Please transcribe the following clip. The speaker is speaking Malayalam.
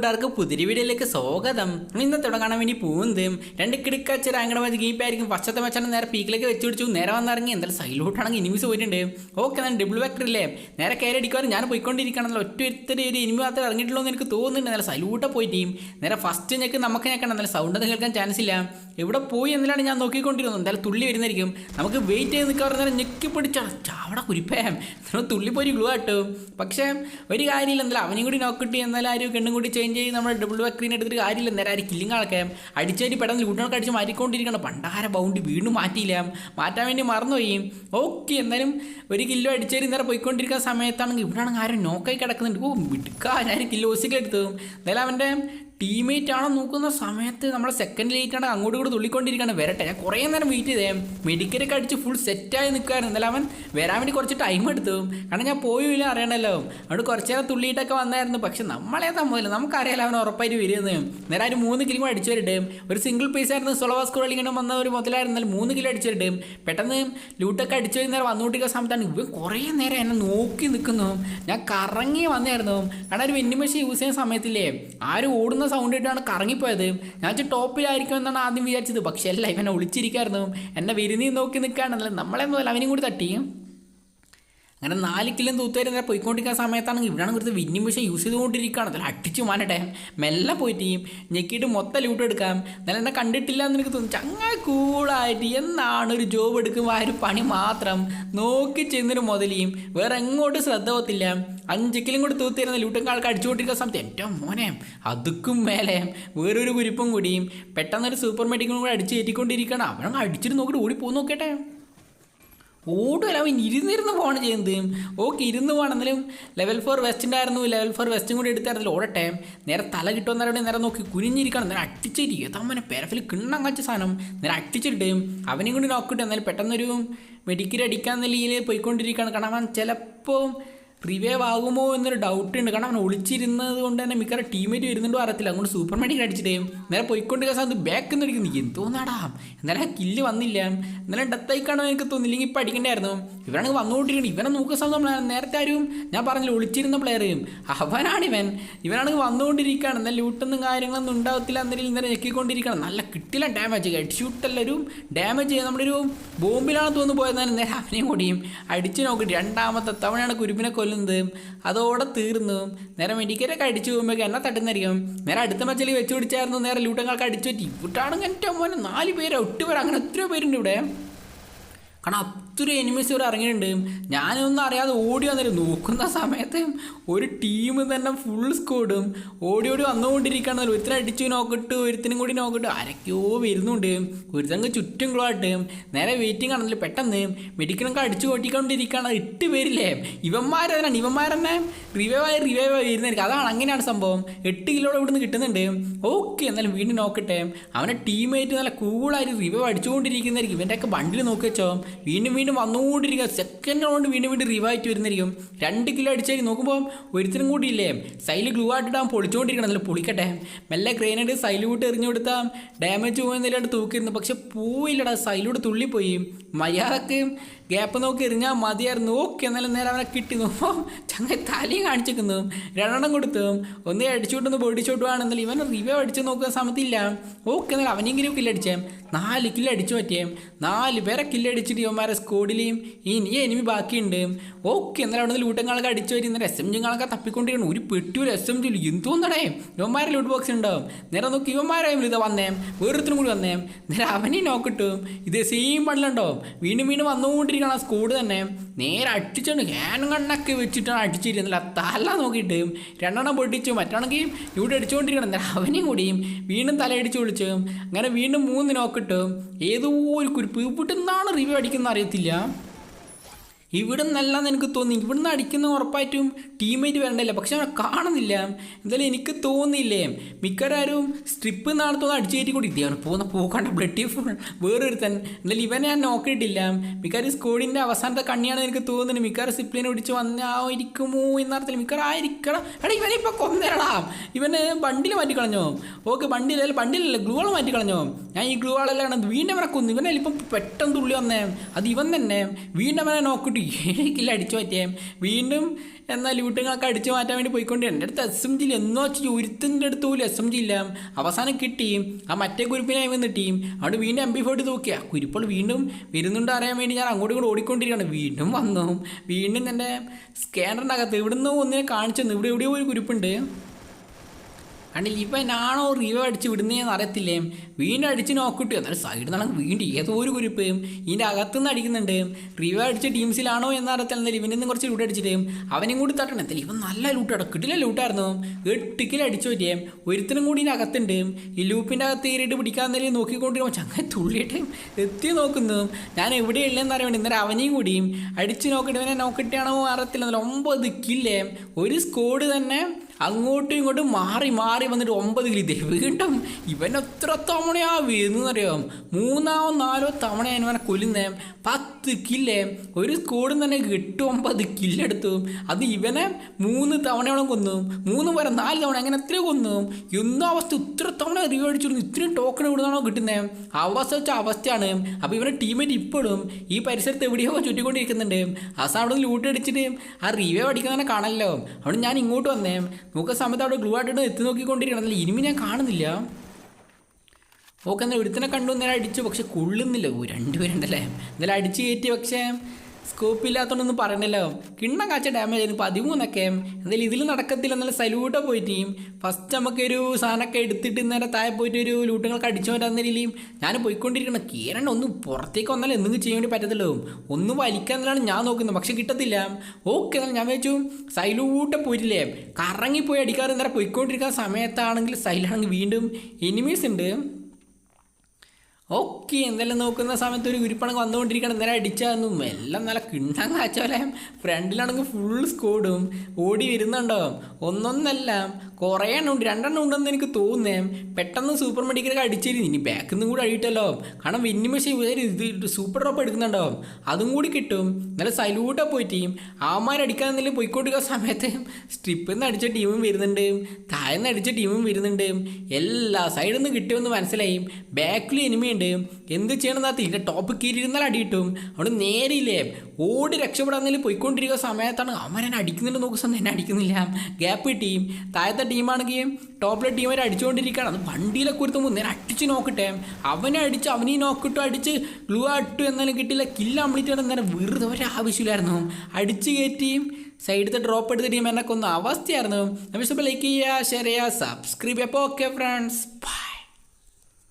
കൂട്ടുകാർക്ക് പുതിരി വീഡിയോയിലേക്ക് സ്വാഗതം. ഇന്ന് കാണാൻ വേണ്ടി പോകുന്നത് രണ്ട് കിടക്കാച്ച റാങ്കടമാതി ഗീപ്പായിരിക്കും ഫസ്റ്റത്തെ മച്ചാണ് നേരെ പീക്കിലേക്ക് വെച്ച് പിടിച്ചു. നേരെ വന്നിറങ്ങി എന്തായാലും സൈലോട്ടാണെങ്കിൽ ഇനിമിസ് പോയിട്ടുണ്ട്. ഓക്കെ ഞാൻ ഡബിൾ വെക്ടർ ഇല്ലേ? നേരെ കയറി അടിക്കുവാൻ ഞാൻ പോയിക്കൊണ്ടിരിക്കണമെന്നല്ലോ ഒറ്റ ഒരു ഇനിമി മാത്രമേ ഇറങ്ങിയിട്ടുള്ളൂ എന്ന് എനിക്ക് തോന്നുന്നുണ്ട്. നല്ല സൈലൂട്ട പോയിട്ട്. നേരെ ഫസ്റ്റ് ഞെക്ക് നമുക്ക് ഞെക്കണം. നല്ല സൗണ്ട് ഒന്നും കേൾക്കാൻ ചാൻസ് ഇല്ല. ഇവിടെ പോയി എന്നാലാണ് ഞാൻ നോക്കിക്കൊണ്ടിരുന്നത് എന്തായാലും തുള്ളി വരുന്നതായിരിക്കും. നമുക്ക് വെയിറ്റ് ചെയ്ത് നിൽക്കാൻ പറഞ്ഞാൽ ഞെക്കി പിടിച്ചാണ് ചാവട കുരിപ്പേ. എന്നാലും തുള്ളി പോയി ഗ്ലൂ ആട്ടു. പക്ഷേ ഒരു കാര്യമില്ല. എന്തായാലും അവനും കൂടി നോക്കിട്ട് എന്നാലും ആരും കണ്ണും കൂടി ചേഞ്ച് ചെയ്ത് നമ്മൾ ഡബിൾ ബാക്ക് സ്ക്രീൻ എടുത്തിട്ട് കാര്യമില്ല. നേരെ ആര് കില്ലിങ് ആൾക്കാം അടിച്ചേരി പെട്ടെന്ന് ലൂട്ടിനൊക്കെ അടിച്ച് മാറ്റിക്കൊണ്ടിരിക്കണം. പണ്ടാര ബൗണ്ട് വീണ്ടും മാറ്റിയില്ല. മാറ്റാൻ വേണ്ടി മറന്നുപോയി. ഓക്കെ എന്തായാലും ഒരു കില്ലോ അടിച്ചേരി നേരെ പോയിക്കൊണ്ടിരിക്കുന്ന സമയത്താണെങ്കിൽ ഇവിടെയാണെങ്കിൽ ആരും നോക്കായി കിടക്കുന്നുണ്ട്. ഓ വിടുക്കാൻ ആരും കിലോ എടുത്തു. എന്തായാലും അവന്റെ ടീമേറ്റ് ആണോ നോക്കുന്ന സമയത്ത് നമ്മളെ സെക്കൻഡ് ലേറ്റ് ആണ് അങ്ങോട്ട് കൂടെ തുള്ളിക്കൊണ്ടിരിക്കുകയാണ്. വരട്ടെ ഞാൻ കുറേ നേരം വെയിറ്റ് ചെയ്തേ. മെഡിക്കലൊക്കെ അടിച്ച് ഫുൾ സെറ്റായി നിൽക്കുമായിരുന്നു എന്നാലും അവൻ വരാൻ വേണ്ടി കുറച്ച് ടൈം എടുത്തു. കാരണം ഞാൻ പോയില്ല അറിയണല്ലോ. അവിടെ കുറച്ച് നേരം തുള്ളിയിട്ടൊക്കെ വന്നായിരുന്നു. പക്ഷെ നമ്മളെ തമ്മില്ല നമുക്കറിയാലോ അവൻ ഉറപ്പായിട്ട് വരുന്നത് നേരെ ഒരു മൂന്ന് കിലോ അടിച്ചു വരട്ടെ. ഒരു സിംഗിൾ പീസ് ആയിരുന്നു സൊളവാസ്കോ ഇങ്ങനെ വന്ന ഒരു മുതലായിരുന്നാൽ മൂന്ന് കിലോ അടിച്ചു വരട്ടെ. പെട്ടെന്ന് ലൂട്ടൊക്കെ അടിച്ചു നേരം വന്നുകൊണ്ടിരിക്കുന്ന സമയത്താണ് ഇവൻ കുറേ നേരം എന്നെ നോക്കി നിൽക്കുന്നു. ഞാൻ കറങ്ങി വന്നായിരുന്നു. കാരണം ഒരു വെന്നി യൂസ് ചെയ്യുന്ന സമയത്തില്ലേ ആരും ഓടുന്ന സൗണ്ട് ഇട്ടാണ് കറങ്ങിപ്പോയത്. ഞാൻ വെച്ചാൽ ടോപ്പിലായിരിക്കും എന്നാണ് ആദ്യം വിചാരിച്ചത്. പക്ഷേ അല്ല ഇവനെ ഒളിച്ചിരിക്കായിരുന്നു എന്നെ വിരുന്നി നോക്കി നിൽക്കുകയാണല്ലോ നമ്മളെ മുതൽ അവനും കൂടി തട്ടി. അങ്ങനെ നാല് കിലോ തൂത്തുവരെ നേരെ പോയിക്കൊണ്ടിരിക്കുന്ന സമയത്താണെങ്കിൽ ഇവിടെയാണ് കുറച്ച് വിന്നിങ് മെഷീൻ യൂസ് ചെയ്തുകൊണ്ടിരിക്കുകയാണ്. അതിൽ അടിച്ചു മാനട്ടെ മെല്ലെ പോയിട്ട് ഞെക്കിയിട്ട് മൊത്തം ലൂട്ട് എടുക്കാം. എന്നാലും എന്നെ കണ്ടിട്ടില്ല എന്ന് എനിക്ക് തോന്നുന്നു. ചങ്ങ കൂളായിട്ട് എന്നാണ് ഒരു ജോബ് എടുക്കുമ്പോൾ ആ ഒരു പണി മാത്രം നോക്കി ചെയ്യുന്നൊരു മുതലിയും വേറെ എങ്ങോട്ടും ശ്രദ്ധ പോത്തില്ല അഞ്ച് കിലും കൂടി തൂത്തിരുന്ന ലൂട്ടും ആൾക്ക് അടിച്ചുകൊണ്ടിരിക്കുന്ന സമയത്ത് എന്റെ മോനെ അതുക്കും മേലെ വേറൊരു കുരിപ്പും കൂടിയും പെട്ടെന്നൊരു സൂപ്പർ മെഡിക്കലും കൂടി അടിച്ച് കയറ്റിക്കൊണ്ടിരിക്കുകയാണ്. അവനും അടിച്ചിട്ട് നോക്കിയിട്ട് ഓടി പോകും നോക്കട്ടെ ഓടുമല്ല അവൻ ഇരുന്നിരുന്ന് പോകണം ചെയ്യുന്നത്. ഓക്കെ ഇരുന്ന് പോകണമെന്നാലും ലെവൽ ഫോർ വെസ്റ്റിന്റെ ആയിരുന്നു ലെവൽ ഫോർ വെസ്റ്റും കൂടി എടുത്തായിരുന്നല്ലോ ഓടട്ടെ. നേരെ തല കിട്ടുമെന്നവരുടെ നേരെ നോക്കി കുനിഞ്ഞിരിക്കണം. നേരെ അട്ടിച്ചിരിക്കുക തമ്മനെ പെരഫിൽ കിണ്ണം കാച്ച സാധനം. നേരെ അട്ടിച്ചിട്ട് അവനെയും കൂടി നോക്കിയിട്ട് എന്നാലും പെട്ടെന്നൊരു മെഡിക്കൽ അടിക്കാൻ നിലയിൽ പോയിക്കൊണ്ടിരിക്കുകയാണ്. കാരണം അവൻ ചിലപ്പോൾ റിവൈവ് ആകുമോ എന്നൊരു ഡൗട്ട് ഉണ്ട്. കാരണം അവൻ ഒളിച്ചിരുന്നത് കൊണ്ട് തന്നെ മിക്കവാറും ടീമേറ്റ് വരുന്നുണ്ടോ അറിയത്തില്ല. അങ്ങോട്ട് സൂപ്പർ മെഡിക്കൽ അടിച്ചിട്ടേ. നേരെ പോയിക്കൊണ്ടിരിക്കുന്ന അത് ബാക്ക് എന്ന് അടിക്കുന്നു. എന്തോന്നാടാ. എന്നാലും ആ കില്ല് വന്നില്ല. എന്നാലും ഡെത്തായി കാണാൻ എനിക്ക് തോന്നില്ലെങ്കിൽ ഇപ്പം അടിക്കണ്ടായിരുന്നു. ഇവരാണെങ്കിൽ വന്നുകൊണ്ടിരിക്കണം ഇവനെ നോക്കുന്ന നമ്മൾ നേരത്തെ ആരും ഞാൻ പറഞ്ഞില്ല ഒളിച്ചിരുന്ന പ്ലെയർ അവനാണ് ഇവൻ. ഇവനാണെങ്കിൽ വന്നുകൊണ്ടിരിക്കുകയാണ് എന്നാൽ ലൂട്ടൊന്നും കാര്യങ്ങളൊന്നും ഉണ്ടാവത്തില്ല എന്നതിൽ ഇന്നലെ ഞെക്കിക്കൊണ്ടിരിക്കണം നല്ല കിട്ടില്ല ഡാമേജ് ഹെഡ് ഷൂട്ടല്ല ഒരു ഡാമേജ് നമ്മുടെ ഒരു ബോംബിലാണ് തോന്നുന്നു പോയതാണ്. നേരെ അവനെയും കൂടിയും അടിച്ചു നോക്കിയിട്ട് രണ്ടാമത്തെ തവണയാണ് കുരുപ്പിനെ അതോടെ തീർന്നു. നേരെ മെഡിക്കലൊക്കെ അടിച്ചു പോകുമ്പോഴേക്കും എന്നെ തട്ടുന്നായിരിക്കും നേരെ അടുത്ത മച്ചലി വെച്ച് പിടിച്ചായിരുന്നു. നേരെ ലൂട്ടങ്ങൾക്ക് അടിച്ചു പറ്റി കുട്ടാണെങ്കിൽ എന്റെ മോനെ നാല് പേര്. ഒട്ടുപേർ അങ്ങനെ എത്രയോ പേരുണ്ട് ഇവിടെ. കാരണം അത്ര എനിമീസ് ഇവിടെ ഇറങ്ങിയിട്ടുണ്ട്. ഞാനൊന്നും അറിയാതെ ഓടി വന്നിട്ട് നോക്കുന്ന സമയത്ത് ഒരു ടീം തന്നെ ഫുൾ സ്കോഡും ഓടി ഓടി വന്നുകൊണ്ടിരിക്കുകയാണ്. ഒരുത്തനെ അടിച്ചു നോക്കിട്ട് ഒരുത്തിനും കൂടി നോക്കിട്ട് ആരൊക്കെയോ വരുന്നുണ്ട്. ഒരുത്തങ്ങ് ചുറ്റും ഗ്ലോട്ട് നേരെ വെയിറ്റിംഗ് ആണല്ലോ പെട്ടെന്ന് മെഡിക്കലൊക്കെ അടിച്ചു കൊട്ടിക്കൊണ്ടിരിക്കുകയാണ് ഇട്ട് പേരില്ലേ ഇവന്മാരതിനാണ് ഇവന്മാരെന്നെ റിവൈവ് ആയി വരുന്നതായിരിക്കും. അതാണ് അങ്ങനെയാണ് സംഭവം. എട്ട് കിലോടെ ഇവിടുന്ന് കിട്ടുന്നുണ്ട്. ഓക്കെ എന്നാലും വീണ്ടും നോക്കട്ടെ അവനെ ടീമേറ്റ് നല്ല കൂളായിട്ട് റിവൈവ് അടിച്ചുകൊണ്ടിരിക്കുന്നതായിരിക്കും. ഇവന്റെയൊക്കെ ബണ്ടിൽ നോക്കി വെച്ചോ. വീണ്ടും വീണ്ടും വന്നുകൊണ്ടിരിക്കുക. സെക്കൻഡ് റൗണ്ട് വീണ്ടും വീണ്ടും റിവൈറ്റ് വരുന്നിരിക്കും രണ്ട് കിലോ അടിച്ചാൽ നോക്കുമ്പോൾ ഒരുത്തിനും കൂടി ഇല്ലേ? സൈൽ ഗ്ലൂ ആയിട്ടിടാൻ പൊളിച്ചുകൊണ്ടിരിക്കണം നല്ല പൊളിക്കട്ടെ. മെല്ലെ ക്രെയിനായിട്ട് സൈലൂട്ട് എറിഞ്ഞു കൊടുത്താൽ ഡാമേജ് പോകുന്നതിലായിട്ട് തൂക്കിയിരുന്നു. പക്ഷെ പോയില്ലടാ. സൈലൂട്ട് തുള്ളിപ്പോയി. മര്യാദയ്ക്ക് ഗ്യാപ്പ് നോക്കി എറിഞ്ഞാൽ മതിയായിരുന്നു. ഓക്കെ എന്നാലും നേരെ അവനെ കിട്ടി. നോക്കും ചങ്ങ തലയും കാണിച്ചിരിക്കുന്നു. രണ്ടെണ്ണം കൊടുത്തു. ഒന്ന് അടിച്ചുകൊണ്ടൊന്ന് വേണമെന്നല്ല ഇവൻ റിവ്യൂ അടിച്ച് നോക്കുന്ന സമയത്തില്ല ഓക്കെ എന്നാലും അവനെങ്കിലും കില്ലടിച്ചേ നാല് കില്ലടിച്ചു പറ്റിയേ നാല് പേരെ കില്ലടിച്ചിട്ട് ഇവന്മാരെ സ്കോഡിലെയും ഇനി എനിമി ബാക്കിയുണ്ട്. ഓക്കെ എന്നാലും അവിടെ നിന്ന് ലൂട്ടങ്ങളൊക്കെ അടിച്ചു വരും വരുന്ന എസ് എം ജിങ്ങളൊക്കെ തപ്പിക്കൊണ്ടിരിക്കണം ഒരു പെട്ടി ഒരു എസ് എം ജി എന്തോന്നടേ? ഇവന്മാരെ ലൂട്ട് ബോക്സ് ഉണ്ടാവും. നേരെ നോക്കി ഇവന്മാരായും ഇത് വന്നേ. വേറൊരുത്തിനും കൂടി വന്നേം. നേരെ അവനെയും നോക്കിട്ടും ഇത് സെയിം പണിലുണ്ടോ വീണ്ടും വീണ്ടും വന്നുകൊണ്ടിരിക്കണം ആ സ്കൂട് തന്നെ നേരെ അടിച്ചോണ്ട് ഹാൻ കണ്ണൊക്കെ വെച്ചിട്ടാണ് അടിച്ചിരുന്നില്ല തല നോക്കിയിട്ട് രണ്ടെണ്ണം പൊട്ടിച്ചു മറ്റാണെങ്കിൽ ഇവിടെ അടിച്ചുകൊണ്ടിരിക്കണം അവനെയും കൂടിയും വീണ്ടും തലയടിച്ച് വിളിച്ചു അങ്ങനെ വീണ്ടും മൂന്ന് നോക്കിട്ട് ഏതോ ഒരു കുരിപ്പ് ഇവിടുന്നാണ് റിവ്യൂ അടിക്കുന്ന അറിയത്തില്ല. ഇവിടെ നിന്നല്ലാന്ന് എനിക്ക് തോന്നി. ഇവിടുന്ന് അടിക്കുന്ന ഉറപ്പായിട്ടും ടീമേറ്റ് വരണ്ടല്ലേ പക്ഷെ അവനെ കാണുന്നില്ല. എന്തായാലും എനിക്ക് തോന്നിയില്ലേ? മിക്കവാരും സ്ട്രിപ്പ് നാളെ തോന്നുന്നു അടിച്ചു കയറ്റി കൂടി ഇതേ പോകുന്ന പോകണ്ട ബ്ലഡ് വേറൊരുത്തൻ. എന്തായാലും ഇവനെ ഞാൻ നോക്കിയിട്ടില്ല മിക്കവാറും സ്കോഡിന്റെ അവസാനത്തെ കണ്ണിയാണ് എനിക്ക് തോന്നുന്നത്. മിക്കവാറും സിപ്ലിനെ പിടിച്ച് വന്നായിരിക്കുമോ എന്നർത്ഥത്തിൽ മിക്കവാറും ആയിരിക്കണം. എടാ ഇവനെ ഇപ്പോൾ കൊന്നേടാ. ഇവന് ബണ്ടിൽ മാറ്റി കളഞ്ഞോ? ഓക്കെ ബണ്ടിലല്ല ബണ്ടിലല്ല ഗ്ലൂവാൾ മാറ്റി കളഞ്ഞോ? ഞാൻ ഈ ഗ്ലൂവാളെല്ലാം വീണ്ടും അവനെ കൊന്നു. ഇവനെ ഇപ്പം പെട്ടെന്ന് തുള്ളി വന്നേ. അത് ഇവൻ തന്നെ. വീണ്ടും അവനെ നോക്കിട്ട് കൂട്ടി ഏഴ് കിലോ അടിച്ചു മാറ്റിയാൽ വീണ്ടും എന്നാൽ ലൂട്ടുകളൊക്കെ അടിച്ചു മാറ്റാൻ വേണ്ടി പോയിക്കൊണ്ട് എന്റെ അടുത്ത് എസ് എം ജില്ല എന്നോ വെച്ചാൽ ഒരുത്തിന്റെ അടുത്ത് പോലും എസ് എം ജി ഇല്ല. അവസാനം കിട്ടി. ആ മറ്റേ കുരിപ്പിനായി ടീം അവിടെ വീണ്ടും എം ബി ഫോർട്ടി നോക്കിയാ. കുരിപ്പോൾ വീണ്ടും വരുന്നുണ്ട് അറിയാൻ വേണ്ടി ഞാൻ അങ്ങോട്ടും ഇങ്ങോട്ട് ഓടിക്കൊണ്ടിരിക്കുകയാണ്. വീണ്ടും വന്നു. വീണ്ടും എന്റെ സ്കാനറിന്റെ അകത്ത് ഇവിടുന്ന് ഒന്നിനെ കാണിച്ചു ഇവിടെ എവിടെയോ ഒരു കുരിപ്പുണ്ട്. കണ്ടില്ല ഇവനാണോ റിവ അടിച്ച് വിടുന്നതെന്ന് അറിയത്തില്ലേ? വീണ്ടും അടിച്ച് നോക്കിട്ടു എന്നാലും സൈഡിൽ നിന്നാണ് വീണ്ടും ഏതോ ഒരു കുരിപ്പ് ഇതിന്റെ അകത്തുനിന്ന് അടിക്കുന്നുണ്ട്. റിവ അടിച്ച ടീംസിലാണോ എന്ന് അറിയത്തില്ല. ഇവനിൽ കുറച്ച് ലൂട്ട് അടിച്ചിട്ട് അവനും കൂടി തട്ടണം. എന്തായാലും ഇവൻ നല്ല ലൂട്ട് കിട്ടില്ല ലൂട്ടായിരുന്നു എട്ട് അടിച്ചു പറ്റിയേ ഒരുത്തിനും കൂടി ഇതിന്റെ അകത്തുണ്ട്. ഈ ലൂപ്പിന്റെ അകത്ത് കയറിയിട്ട് പിടിക്കാൻ നേരം നോക്കിക്കൊണ്ടിരിക്കുമ്പോൾ ചങ്ങനെ തുള്ളിയിട്ട് എത്തി നോക്കുന്നു. ഞാൻ എവിടെയുള്ളതെന്ന് അറിയാൻ വേണ്ടി. ഇന്നലെ അവനെയും കൂടിയും അടിച്ച് നോക്കിയിട്ട് ഇവനെ നോക്കിയിട്ടാണോ അറിയത്തില്ല. ഒമ്പത് കില്ലേ ഒരു സ്കോഡ് തന്നെ അങ്ങോട്ടും ഇങ്ങോട്ടും മാറി മാറി വന്നിട്ട് ഒമ്പത് കിലി വീണ്ടും ഇവൻ എത്ര തവണയാ വരുന്നറിയാം മൂന്നാമോ നാലോ തവണയാണ് ഇവനെ കൊല്ലുന്നേ? പത്ത് കില്ലേ? ഒരു സ്കൂളിൽ നിന്ന് തന്നെ എട്ട് ഒമ്പത് കില്ലെടുത്തു അത് ഇവനെ മൂന്ന് തവണയോളം കൊന്നു. മൂന്ന് പേരെ നാല് തവണ അങ്ങനെ എത്രയോ കൊന്നു. എന്തോ അവസ്ഥ ഇത്ര തവണ റിവ്യൂ അടിച്ചിരുന്നു ഇത്രയും ടോക്കൺ ഇവിടുന്നാണോ കിട്ടുന്നത് അവസ്ഥ വെച്ച അവസ്ഥയാണ്. അപ്പോൾ ഇവരുടെ ടീമേറ്റ് ഇപ്പോഴും ഈ പരിസരത്ത് എവിടെയോ ചുറ്റിക്കൊണ്ടിരിക്കുന്നുണ്ട്. അവസാനം അവിടെ നിന്ന് ലൂട്ട് അടിച്ചിട്ട് ആ റിവ്യൂ അടിക്കുന്നതന്നെ കാണല്ലോ അവിടെ ഞാൻ ഇങ്ങോട്ട് വന്നേ. നോക്കുന്ന സമയത്ത് അവിടെ ഗ്ലൂ ആയിട്ട് എത്തി നോക്കിക്കൊണ്ടിരിക്കണം അല്ല ഇനിമി ഞാൻ കാണുന്നില്ല. ഓക്കെ എന്നാൽ ഒരുത്തനെ കണ്ടു നേരെ അടിച്ചു പക്ഷെ കൊള്ളുന്നില്ല. ഓ രണ്ടുപേരുണ്ടല്ലേ? എന്നാലും അടിച്ച് കയറ്റി പക്ഷേ സ്കോപ്പ് ഇല്ലാത്തതുകൊണ്ടൊന്നും പറയണല്ലോ. കിണ്ണം കാച്ച ഡാമേജ് ആയിരുന്നു. പതിമൂന്നൊക്കെ. എന്തായാലും ഇതിൽ നടക്കത്തില്ല. എന്നാലും സല്യൂട്ടോ പോയിട്ട് ഫസ്റ്റ് നമുക്കൊരു സാധനമൊക്കെ എടുത്തിട്ട് നേരെ താഴെ പോയിട്ട് ഒരു ലൂട്ടുകളൊക്കെ അടിച്ചു രീതിയിലും ഞാൻ പോയിക്കൊണ്ടിരിക്കണം. കീരണ്ട ഒന്ന് പുറത്തേക്ക് വന്നാൽ എന്തെങ്കിലും ചെയ്യാൻ വേണ്ടി പറ്റത്തില്ലോ ഒന്ന് വലിക്കാന്നാണ് ഞാൻ നോക്കുന്നത്. പക്ഷെ കിട്ടത്തില്ല. ഓക്കെ എന്നാൽ ഞാൻ വെച്ചു സൈലൂട്ടെ പോയിട്ടില്ലേ? കറങ്ങിപ്പോയി അടിക്കാറ് നേരെ പോയിക്കൊണ്ടിരിക്കുന്ന സമയത്താണെങ്കിൽ സൈലാണെങ്കിൽ വീണ്ടും എനിമീസ് ഉണ്ട്. ഓക്കെ എന്തെല്ലാം നോക്കുന്ന സമയത്ത് ഒരു ഉരുപ്പണക്ക് വന്നുകൊണ്ടിരിക്കണം നേരെ അടിച്ചാന്നും എല്ലാം നല്ല കിണ്ണാൻ കാച്ചോലെ ഫ്രണ്ടിലാണെങ്കിൽ ഫുൾ സ്കോഡും ഓടി വരുന്നുണ്ടോ? ഒന്നൊന്നല്ല. കുറേ എണ്ണം ഉണ്ട്. രണ്ടെണ്ണം ഉണ്ടെന്ന് എനിക്ക് തോന്നുന്നേ. പെട്ടെന്ന് സൂപ്പർ മെഡിക്കലൊക്കെ അടിച്ചിരുന്നു. ഇനി ബാക്കിൽ നിന്നും കൂടി അടിയിട്ടല്ലോ. കാരണം വെന്നിമശം ഇത് സൂപ്പർ ഡ്രോപ്പ് എടുക്കുന്നുണ്ടോ? അതും കൂടി കിട്ടും. നല്ല സൈലൂട്ടാ പോയിട്ട് ആമാരടിക്കാൻ എന്തെങ്കിലും പോയിക്കൊണ്ടിരിക്കുന്ന സമയത്ത് സ്ട്രിപ്പിൽ നിന്ന് അടിച്ച ടീമും വരുന്നുണ്ട്. താഴെ നിന്ന് അടിച്ച ടീമും വരുന്നുണ്ട്. എല്ലാ സൈഡിൽ നിന്ന് കിട്ടുമെന്ന് മനസ്സിലായി. ബാക്കിൽ എനിമയുണ്ട് എന്ത് ചെയ്യണമെന്നാ ഇതിന്റെ ടോപ്പ് കീറിയിരുന്നാൽ അടി കിട്ടും അവിടെ നേരില്ലേ ഓടി രക്ഷപ്പെടാന്നതിൽ പോയിക്കൊണ്ടിരിക്കുന്ന സമയത്താണ് അവൻ എന്നെ അടിക്കുന്നുണ്ട് നോക്കുന്ന സമയം എന്നെ അടിക്കുന്നില്ല. ഗ്യാപ്പ് ടീം താഴത്തെ ടീമാണെങ്കിൽ ടോപ്പിലെ ടീം വരെ അടിച്ചുകൊണ്ടിരിക്കുകയാണ്. അത് വണ്ടിയിലൊക്കെ ഒരുത്തുമ്പോൾ നേരെ അടിച്ച് നോക്കട്ടെ. അവനെ അടിച്ച് അവനീ നോക്കിട്ടു അടിച്ച് ഗ്ലൂ ആട്ടു എന്നാലും കിട്ടില്ല. കില്ല കംപ്ലീറ്റ് നേരെ വെറുതെ ഒരു ആവശ്യമില്ലായിരുന്നു. അടിച്ച് കയറ്റി സൈഡിൽ ഡ്രോപ്പ് എടുത്ത ടീം എന്നൊക്കെ ഒന്ന് അവസ്ഥയായിരുന്നു. നമ്മൾ ലൈക്ക് ചെയ്യുക ഷെയർ ചെയ്യുക സബ്സ്ക്രൈബ് ചെയ്യുക ഓക്കെ ഫ്രണ്ട്സ് ബൈ